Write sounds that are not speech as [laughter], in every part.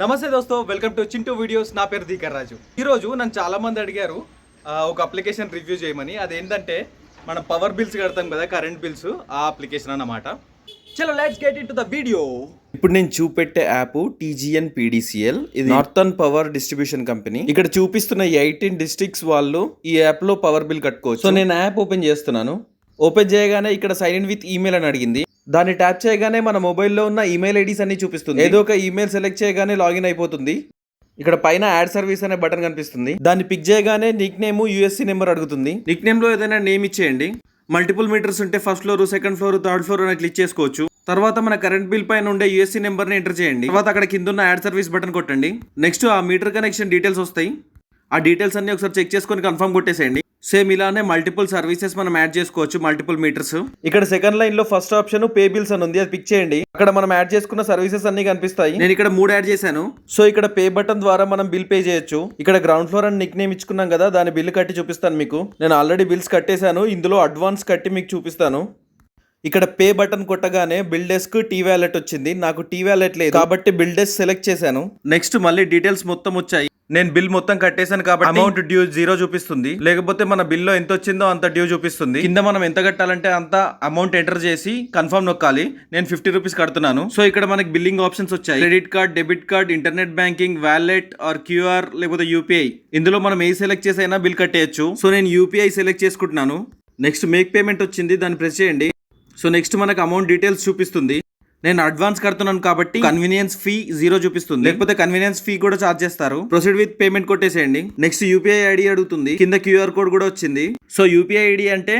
నమస్తే దోస్తో welcome to Chintu videos నా పేరు దీకర్ రాజు. ఈరోజు నన్ను చాలా మంది అడిగారు ఒక అప్లికేషన్ రివ్యూ చేయమని. అదేంటంటే మనం పవర్ బిల్స్ కడతాం కదా కరెంట్ బిల్స్ ఆ అప్లికేషన్ అన్నమాట. చలో let's get into the video ఇప్పుడు నేను చూపెట్టే యాప్ టీజీఎన్ పీడీసీఎల్ ఇది నార్థన్ పవర్ డిస్ట్రిబ్యూషన్ కంపెనీ ఇక్కడ చూపిస్తున్న ఎయిటీన్ డిస్ట్రిక్ట్స్ వాళ్ళు ఈ యాప్లో పవర్ బిల్ కట్టుకోవచ్చు. సో నేను యాప్ ఓపెన్ చేస్తున్నాను. ఓపెన్ చేయగానే ఇక్కడ సైన్ ఇన్ విత్ ఈమెయిల్ అని అడిగింది. దాన్ని ట్యాప్ చేయగానే మన మొబైల్లో ఉన్న ఈమెయిల్ ఐడీస్ అన్ని చూపిస్తుంది. ఏదో ఒక ఈమెయిల్ సెలెక్ట్ చేయగానే లాగిన్ అయిపోతుంది. ఇక్కడ పైన యాడ్ సర్వీస్ అనే బటన్ కనిపిస్తుంది. దాన్ని పిక్ చేయగానే నిక్ నేమ్ యూఎస్సీ నెంబర్ అడుగుతుంది. నిక్ నేమ్లో ఏదైనా నేమ్ ఇచ్చేయండి. మల్టిపుల్ మీటర్స్ ఉంటే first floor second floor third floor అని క్లిక్ చేసుకోవచ్చు. తర్వాత మన కరెంట్ బిల్ పైన ఉండే యూఎస్సీ నెంబర్ని ఎంటర్ చేయండి. తర్వాత అక్కడ కింద ఉన్న యాడ్ సర్వీస్ బటన్ కొట్టండి. నెక్స్ట్ ఆ మీటర్ కనెక్షన్ డీటెయిల్స్ వస్తాయి. ఆ డీటెయిల్స్ అన్ని ఒకసారి చెక్ చేసుకొని కన్ఫర్మ్ కొట్టేసేయండి. సేమ్ ఇలానే మల్టిపుల్ సర్వీసెస్ మనం యాడ్ చేసుకోవచ్చు మల్టిపుల్ మీటర్స్ ఇక్కడ సెకండ్ లైన్లో ఫస్ట్ ఆప్షన్ పే బిల్స్ అని ఉంది అది పిక్ చేయండి. అక్కడ మనం యాడ్ చేసుకున్న సర్వీసెస్ అన్ని కనిపిస్తాయి. నేను ఇక్కడ మూడు యాడ్ చేశాను. సో ఇక్కడ పే బటన్ ద్వారా మనం బిల్ పే చేయొచ్చు. ఇక్కడ గ్రౌండ్ ఫ్లోర్ అని నిక్ నేమ్ ఇచ్చుకున్నాం కదా దాని బిల్ కట్టి చూపిస్తాను మీకు. నేను ఆల్రెడీ బిల్స్ కట్టేశాను ఇందులో అడ్వాన్స్ కట్టి మీకు చూపిస్తాను. ఇక్కడ పే బటన్ కొట్టగానే బిల్ డెస్క్ టీ వ్యాలెట్ వచ్చింది. నాకు టీ వ్యాలెట్ లేదు కాబట్టి బిల్ డెస్క్ సెలెక్ట్ చేశాను. నెక్స్ట్ మళ్ళీ డీటెయిల్స్ మొత్తం వచ్చాయి. నేను బిల్ మొత్తం కట్టేశాను కాబట్టి అమౌంట్ డ్యూ జీరో చూపిస్తుంది. లేకపోతే మన బిల్లో ఎంత వచ్చిందో అంత డ్యూ చూపిస్తుంది. కింద మనం ఎంత కట్టాలంటే అంత అమౌంట్ ఎంటర్ చేసి కన్ఫర్మ్ నొక్కాలి. నేను ఫిఫ్టీ రూపీస్ కడుతున్నాను. సో ఇక్కడ మనకి బిల్లింగ్ ఆప్షన్స్ వచ్చాయి. Credit card debit card internet banking wallet or QR లేకపోతే యూపీఐ ఇందులో మనం ఏ సెలెక్ట్ చేసైనా బిల్ కట్టేయచ్చు. సో నేను యూపీఐ సెలెక్ట్ చేసుకుంటున్నాను. నెక్స్ట్ మేక్ పేమెంట్ వచ్చింది. దాన్ని ప్రెస్ చేయండి. సో నెక్స్ట్ మనకు అమౌంట్ డీటెయిల్స్ చూపిస్తుంది. నేను అడ్వాన్స్ కడుతున్నాను కాబట్టి కన్వీనియన్స్ ఫీ జీరో చూపిస్తుంది. లేకపోతే కన్వీనియన్స్ ఫీ కూడా చార్జ్ చేస్తారు. ప్రొసీడ్ విత్ పేమెంట్ కొట్టేసేయండి. నెక్స్ట్ యూపీఐ ఐడి అడుగుతుంది. కింద క్యూఆర్ కోడ్ కూడా వచ్చింది. సో యూపీఐ ఐడి అంటే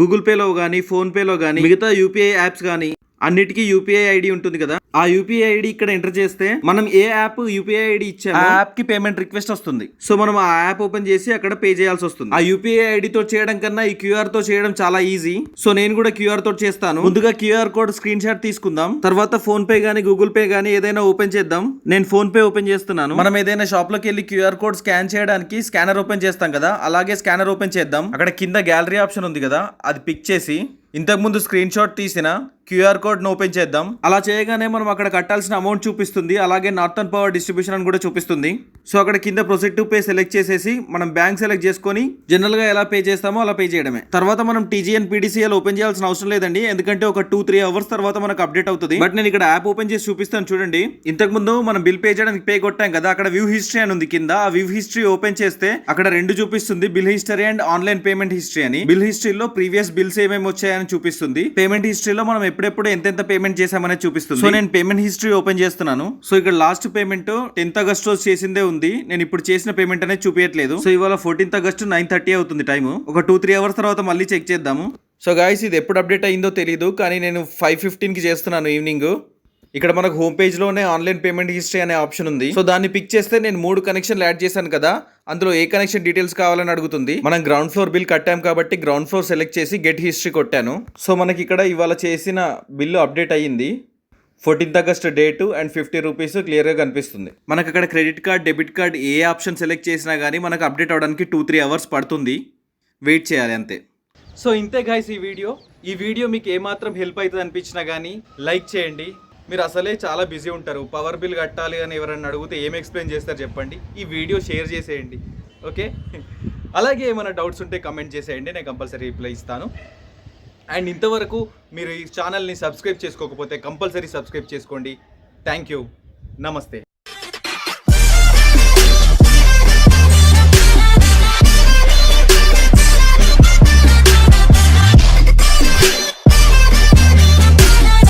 గూగుల్ పేలో కానీ ఫోన్ పేలో కానీ మిగతా యూపీఐ యాప్స్ కానీ అన్నిటికీ యూపీఐ ఐడి ఉంటుంది కదా. ఆ యూపీఐ ఐడి ఇక్కడ ఎంటర్ చేస్తే మనం ఏ యాప్ యూపీఐ ఐడి ఇచ్చామో ఆ యాప్కి పేమెంట్ రిక్వెస్ట్ వస్తుంది. సో మనం ఆ యాప్ ఓపెన్ చేసి అక్కడ పే చేయాల్సి వస్తుంది. ఆ యూపీఐ ఐడితో చేయడం కన్నా ఈ క్యూఆర్తో చేయడం చాలా ఈజీ. సో నేను కూడా క్యూఆర్తో చేస్తాను. ముందుగా క్యూఆర్ కోడ్ స్క్రీన్ షాట్ తీసుకుందాం. తర్వాత ఫోన్ పే గానీ గూగుల్ పే గానీ ఏదైనా ఓపెన్ చేద్దాం. నేను ఫోన్ పే ఓపెన్ చేస్తున్నాను. మనం ఏదైనా షాప్లోకి వెళ్ళి క్యూఆర్ కోడ్ స్కాన్ చేయడానికి స్కానర్ ఓపెన్ చేస్తాం కదా. అలాగే స్కానర్ ఓపెన్ చేద్దాం. అక్కడ కింద గ్యాలరీ ఆప్షన్ ఉంది కదా. అది పిక్ చేసి ఇంతకుముందు స్క్రీన్ షాట్ తీసిన క్యూఆర్ కోడ్ ఓపెన్ చేద్దాం. అలా చేయగానే మనం అక్కడ కట్టాల్సిన అమౌంట్ చూపిస్తుంది. అలాగే నార్థన్ పవర్ డిస్ట్రిబ్యూషన్ అని కూడా చూపిస్తుంది. సో అక్కడ కింద ప్రొసెట్ టు పే సెలెక్ట్ చేసేసి మనం బ్యాంక్ సెలెక్ట్ చేసుకొని జనరల్గా ఎలా పే చేస్తామో అలా పే చేయడమే. తర్వాత మనం టీజీఎన్ పీడీసీఎల్ ఓపెన్ చేయాల్సిన అవసరం లేదండి. ఎందుకంటే ఒక టూ త్రీ అవర్స్ తర్వాత మనకు అప్డేట్ అవుతుంది. బట్ నేను ఇక్కడ యాప్ ఓపెన్ చేసి చూపిస్తాను చూడండి. ఇంతకు ముందు మనం బిల్ పే చేయడానికి పే కొట్టాం కదా అక్కడ వ్యూ హిస్టరీ అని ఉంది కింద. ఆ వ్యూ హిస్టరీ ఓపెన్ చేస్తే అక్కడ రెండు చూపిస్తుంది bill history and online payment history అని. బిల్ హిస్టరీలో ప్రీవియస్ బిల్స్ ఏమేమి వచ్చాయని చూపిస్తుంది. పేమెంట్ హిస్టరీలో మనం ఎప్పుడెప్పుడు ఎంతెంత పేమెంట్ చేసామనే చూపిస్తుంది. సో నేను పేమెంట్ హిస్టరీ ఓపెన్ చేస్తున్నాను. సో ఇక్కడ లాస్ట్ పేమెంట్ టెన్త్ ఆగస్ట్ రోజు చేసిందే ఉంది. నేను ఇప్పుడు చేసిన పేమెంట్ అనేది చూపించట్లేదు సో ఇవాళ ఫోర్టీన్త్ ఆగస్ట్ నైన్ థర్టీ అవుతుంది టైం ఒక టూ త్రీ అవర్స్ తర్వాత మళ్ళీ చెక్ చేద్దాము. సో గాయస్ ఇది ఎప్పుడు అప్డేట్ అయిందో తెలియదు కానీ నేను ఫైవ్ ఫిఫ్టీన్కి చేస్తున్నాను ఈవినింగ్ ఇక్కడ మనకు హోమ్ పేజ్లోనే ఆన్లైన్ పేమెంట్ హిస్టరీ అనే ఆప్షన్ ఉంది. సో దాన్ని పిక్ చేస్తే నేను మూడు కనెక్షన్లు యాడ్ చేశాను కదా అందులో ఏ కనెక్షన్ డీటెయిల్స్ కావాలని అడుగుతుంది. మనం గ్రౌండ్ ఫ్లోర్ బిల్ కట్టాం కాబట్టి గ్రౌండ్ ఫ్లోర్ సెలెక్ట్ చేసి గెట్ హిస్టరీ కొట్టాను. సో మనకి ఇక్కడ ఇవాళ చేసిన బిల్లు అప్డేట్ అయ్యింది. Fourteenth August date and fifty rupees క్లియర్గా కనిపిస్తుంది. మనకు అక్కడ క్రెడిట్ కార్డ్ డెబిట్ కార్డ్ ఏ ఆప్షన్ సెలెక్ట్ చేసినా కానీ మనకు అప్డేట్ అవడానికి టూ త్రీ అవర్స్ పడుతుంది. వెయిట్ చేయాలి అంతే. సో ఇంతే గాయస్ ఈ వీడియో. ఈ వీడియో మీకు ఏమాత్రం హెల్ప్ అవుతుంది అనిపించినా కానీ లైక్ చేయండి. మీరు అసలే చాలా బిజీ ఉంటారు. పవర్ బిల్ కట్టాలి అని ఎవరైనా అడిగితే ఏం ఎక్స్ప్లెయిన్ చేస్తారు చెప్పండి. ఈ వీడియో షేర్ చేసేయండి. ఓకే [laughs] అలాగే ఏమైనా డౌట్స్ ఉంటే కమెంట్ చేసేయండి. నేను కంపల్సరీ రిప్లై ఇస్తాను. అండ్ ఇంతవరకు మీరు ఈ ఛానల్ని సబ్స్క్రైబ్ చేసుకోకపోతే కంపల్సరీ సబ్స్క్రైబ్ చేసుకోండి. Thank you. నమస్తే.